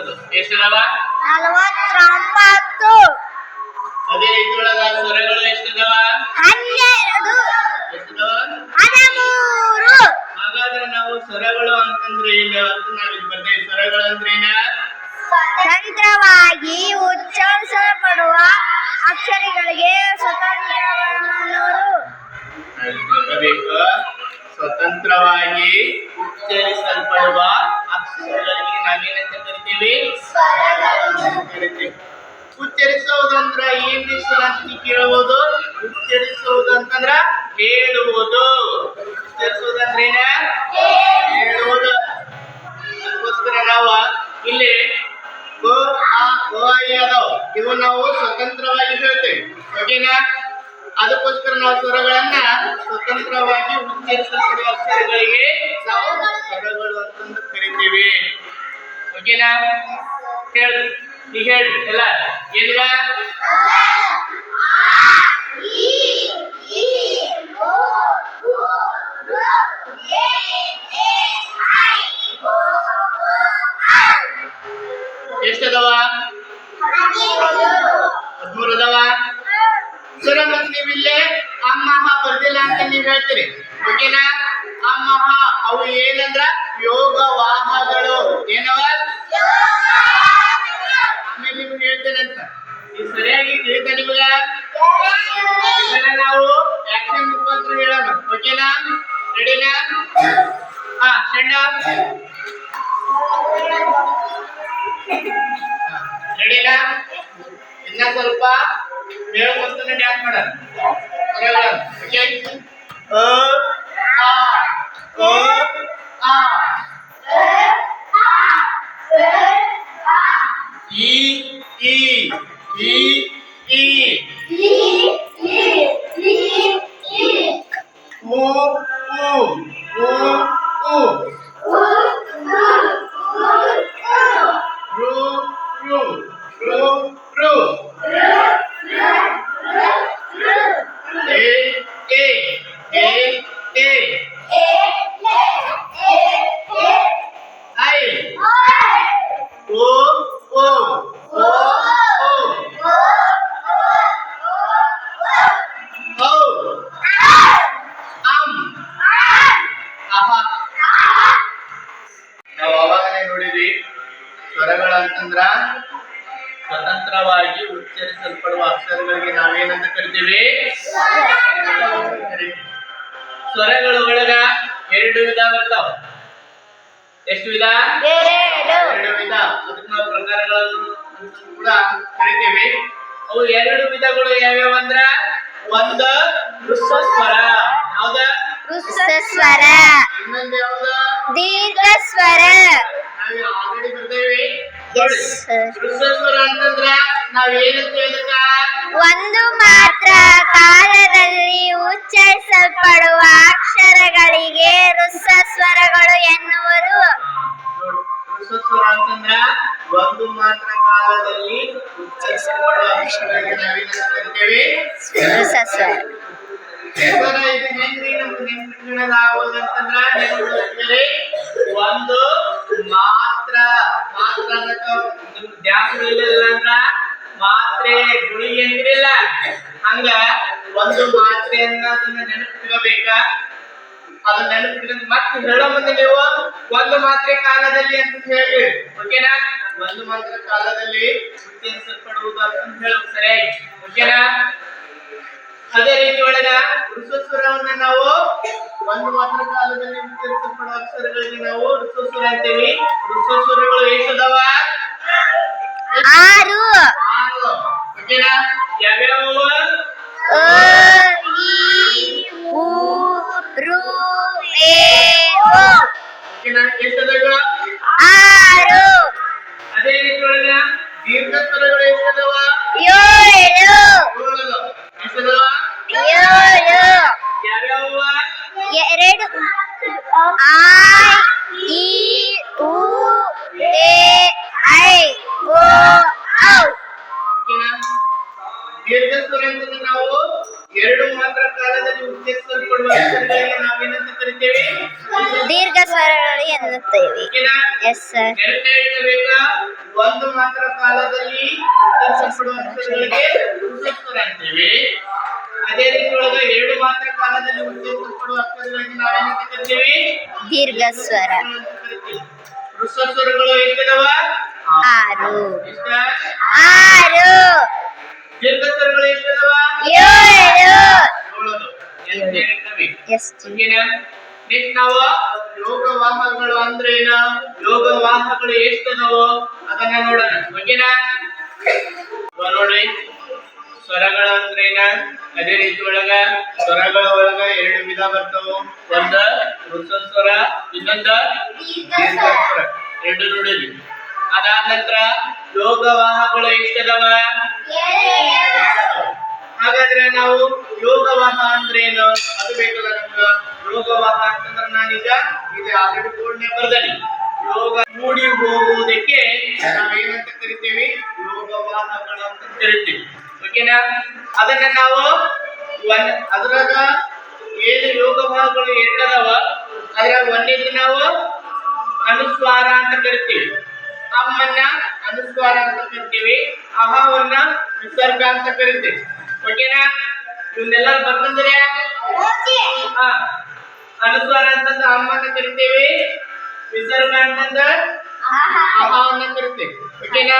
ನಲವತ್ತೊಂದು ಎಷ್ಟದವ ನಲವತ್ತೊಂಬತ್ತು. ಅದೇ ರೀತಿ ಒಳಗ ಸ್ವರಗಳು ಎಷ್ಟದವ ಹನ್ನೆರಡು ಹದಿಮೂರು. ಹಾಗಾದ್ರೆ ನಾವು ಸ್ವರಗಳು ಅಂತಂದ್ರೆ ಈಗ ಅಂತ ನಾವಿಲ್ಲಿ ಬರ್ತೇವೆ? ಸ್ವರಗಳು ಅಂದ್ರೆ ಏನ? ಸ್ವತಂತ್ರವಾಗಿ ಉಚ್ಚರಿಸಲ್ಪಡುವ ಅಕ್ಷರಗಳಿಗೆ ಸ್ವತಂತ್ರವನ್ನವರು ಸ್ವತಂತ್ರವಾಗಿ ಉಚ್ಚರಿಸಲ್ಪಡುವ ಅಕ್ಷರಗಳಿಗೆ ನಾವೇನಂತ ಕರಿತೀವಿ ಕರಿತೀವಿ ಉಚ್ಚರಿಸುವುದಂದ್ರ ಸರ್ ಅಂತ ನೀವ್ ಕೇಳ್ಬೋದು ಹೇಳುವುದು ಉಚ್ಚರಿಸುವುದಂದ್ರ ಹೇಳುವುದು ಅದಕ್ಕೋಸ್ಕರ ನಾವು ಇಲ್ಲಿ ಆ ಅದಾವ. ಇವು ನಾವು ಸ್ವತಂತ್ರವಾಗಿ ಹೇಳ್ತೇವೆ. ಓಕೆನಾ? ಅದಕ್ಕೋಸ್ಕರ ನಾವು ಸ್ವರಗಳನ್ನ ಸ್ವತಂತ್ರವಾಗಿ ಉಚ್ಚರಿಸಲ್ಪಡುವ ಅಕ್ಷರಗಳಿಗೆ ನಾವು ಸ್ವರಗಳು ಅಂತಂದು ಕರಿತೀವಿ. ಓಕೆನಾ? ಹೇಳಿ, ನೀ ಹೇಳಿ, ಎಲ್ಲ. ಏನಿಲ್ಲ? ಎಷ್ಟದವ? ಹದಿಮೂರು ಅದಾವ ಸರ ಮತ್ತೆ ನೀವು ಇಲ್ಲೇ? ಅಮ್ಮಹ ಬರ್ದಿಲ್ಲ ಅಂತ ನೀವ್ ಹೇಳ್ತೀರಿ. ಓಕೆನಾ? ಅಮ್ಮಹ, ಅವು ಏನಂದ್ರ? ಯೋಗ ವಾಹಗಳು ಏನವ? ಆಮೇಲೆ ನಿಮ್ಗೆ ಹೇಳ್ತೇನೆ ಅಂತ. ಇದು ಸರಿಯಾಗಿ ತಿಳಿತ ನಿಮಗ ನಾವು ಆಕ್ಷನ್ ಮುಖಾಂತರ ಹೇಳೋಣ. ಓಕೆನಾ? ರೆಡಿನಾ ಹಾ, ಸಣ್ಣ. ರೆಡಿನಾ ಇನ್ನ ಸ್ವಲ್ಪ ಹೇಳ್ಕೊಂತಾನೆ ಡ್ಯಾನ್ಸ್ ಮಾಡೋಣ. ಓಕೆ ಅ ಆ ಅ 二十二十二一一一一。ಅಕ್ಷರಗಳಿಗೆ ನಾವೇನಂತ ಕರಿತೀವಿ? ಸ್ವರಗಳು ಒಳಗ ಎರಡು ವಿಧ ಬರ್ತಾವ. ಎಷ್ಟು ವಿಧ? ಎರಡು ಎರಡು ವಿಧ. ಅದಕ್ಕೆ ನಾವು ಪ್ರಕಾರಗಳನ್ನು ಕೂಡ ಕರಿತೀವಿ. ಅವು ಎರಡು ವಿಧಗಳು ಯಾವ್ಯಾವ ಅಂದ್ರ? ಒಂದ ಹ್ರಸ್ವ ಸ್ವರ ಯಾವ್ದ? ಸ್ವರ ಇನ್ನೊಂದು ಯಾವ್ದ? ದೀರ್ಘ ಸ್ವರ ನಾವ್ ಆಲ್ರೆಡಿ ಬರ್ತೇವೆ ಸ್ವರ ಅಂತಂದ್ರ? ಒಂದು ಮಾತ್ರ ಕಾಲದಲ್ಲಿ ಉಚ್ಚರಿಸಲ್ಪಡುವ ಅಕ್ಷರಗಳಿಗೆ ಸ್ವರಗಳು ಎನ್ನುವರು. ಹ್ರಸ್ವ ಸ್ವರ ಅಂತಂದ್ರ ಒಂದು ಮಾತ್ರ ಕಾಲದಲ್ಲಿ ಉಚ್ಚರಿಸಲ್ಪಡುವ ಅಕ್ಷರಗಳಿಗೆ ನಾವೇನಂತ ಕರಿತೇವೆ ಋಸ್ವ ಸ್ವರ ಸ್ವರ ಇದು ಹೆಂಗ್ರಿ ನಮ್ಗೆ ನೆನ್ಪಿಟ್ಕೊಳ್ಳೋದು ಆಗೋದಂತಂದ್ರ ನೆನ್ಪಿಟ್ಕೊಳ್ಳಿ ಒಂದು ಮಾತ್ರ ಮಾತ್ರ ಅನ್ನಕ ನಿಮ್ಗೆ ಧ್ಯಾನ ಇರ್ಲಿಲ್ಲ ಅಂದ್ರ ಮಾತ್ರೆ ಗುಳಿ ಅಂದ್ರಿಲ್ಲ ಹಂಗ ಒಂದು ಮಾತ್ರೆ ಅದನ್ನ ನೆನಪಿಟ್ಕೋಬೇಕ? ಅದು ನೆನಪಿಟ್ಕೊಂಡು ಮತ್ತೆ ಹೇಳೋ ಮುಂದೆ ನೀವು ಒಂದು ಮಾತ್ರೆ ಕಾಲದಲ್ಲಿ ಅಂತ ಹೇಳಿ ಓಕೆನಾ? ಒಂದು ಮಾತ್ರ ಕಾಲದಲ್ಲಿ ಅನ್ಸಲ್ಪಡುವುದು ಅಂತ ಹೇಳು ಸರಿ. ಓಕೆನಾ? ಅದೇ ರೀತಿ ಒಳಗ ಋಷಸ್ವರವನ್ನ ನಾವು ಒಂದು ಮಾತ್ರ ಕಾಲದಲ್ಲಿ ಉಚ್ಚರಿಸಲ್ಪಡುವ ಅಕ್ಷರಗಳಿಗೆ ನಾವು ಋಷಸ್ವರ ಅಂತೀವಿ. ಋಷಸ್ವರಗಳು ಎಷ್ಟದವ ಆರು. ದೀರ್ಘ ಸ್ವರಗಳು ಎನ್ನುತ್ತೇವೆ. ಎಸ್ ಸರ್ ಒಂದು ಮಾತ್ರ ಕಾಲದಲ್ಲಿ ಅಂತೀವಿ. ಅದೇ ರೀತಿ ಒಳಗ ಎರಡು ಮಾತ್ರ ಕಾಲದಲ್ಲಿ ಉಚ್ಚರಿಸಲ್ಪಡುವ ಅಕ್ಷರಗಳಿಗೆ ನಾವೇನಂತ ಕರಿತೀವಿ ದೀರ್ಘ ಸ್ವರ ಸ್ವರಗಳು ಎಷ್ಟಿದವ? ಆರು. ಎಷ್ಟ ಆರು. ದೀರ್ಘ ಸ್ವರಗಳು ಎಷ್ಟಿದವ? ಏಳು. ಏಳದು ಎಂತ ಯೋಗವಾಹಕಗಳು ಅಂತರೇನ ಯೋಗವಾಹಕಗಳು ಎಷ್ಟ್ ನಾವು ಯೋಗವಾಹಗಳು ಎಷ್ಟು ಏನ? ಯೋಗವಾಹಗಳು ಎಷ್ಟದವೋ? ಅದನ್ನ ನೋಡೋಣ. ಓಕೆನಾ? ನೋಡಿ. ಸ್ವರಗಳ ಅಂದ್ರೆ ಏನ? ಅದೇ ರೀತಿ ಒಳಗ ಸ್ವರಗಳ ಒಳಗ ಎರಡು ವಿಧ ಬರ್ತಾವ. ಒಂದ ಸ್ವರ, ಇನ್ನೊಂದ ಸ್ವರ ಎರಡು ನೋಡಿದ್ವಿ. ಅದಾದ ನಂತರ ಯೋಗವಾಹಗಳು ಎಷ್ಟದವ? ಹಾಗಾದ್ರೆ ನಾವು ಯೋಗವಾಹ ಅಂದ್ರೆ ಏನು? ಅದು ಬೇಕಲ್ಲ ನಮ್ಗ. ಯೋಗವಾಹ ಅಂತಂದ್ರೆ ನಾನೀಗ ಇದು ಆಲ್ರೆಡಿ ಬೋರ್ಡ್ನೆ ಬರ್ದನಿ ಯೋಗ ಮೂಡಿ ಹೋಗುವುದಕ್ಕೆ ನಾವೇನಂತ ಕರಿತೀವಿ? ಯೋಗವಾದಗಳು ಅಂತ ಕರಿತೀವಿ ಓಕೆನಾ ಅದನ್ನ ನಾವು ಒನ್ ಅದ್ರಾಗ ಏನು ಯೋಗವಾಹಗಳು ಎರಡದವ ಅದ್ರಾಗ ಒಂದೇದು ನಾವು ಅನುಸ್ವಾರ ಅಂತ ಕರಿತೀವಿ. ಅಮ್ಮನ್ನ ಅನುಸ್ವಾರ ಅಂತ ಕರಿತೀವಿ. ಅಹವನ್ನ ವಿಸರ್ಗ ಅಂತ ಕರಿತೀವಿ. ಓಕೆನಾ ಇವನ್ನೆಲ್ಲ ಬರ್ತಂದ್ರೆ ಹಾ. ಅನುಸ್ವಾರ ಅಂತಂದ್ರೆ ಅಮ್ಮನ್ನ ಕರಿತೀವಿ. ವಿಸರ್ಗ ಅಂತಂದ್ರೆ ಅಹವನ್ನ ಕರಿತೀವಿ. ಓಕೆನಾ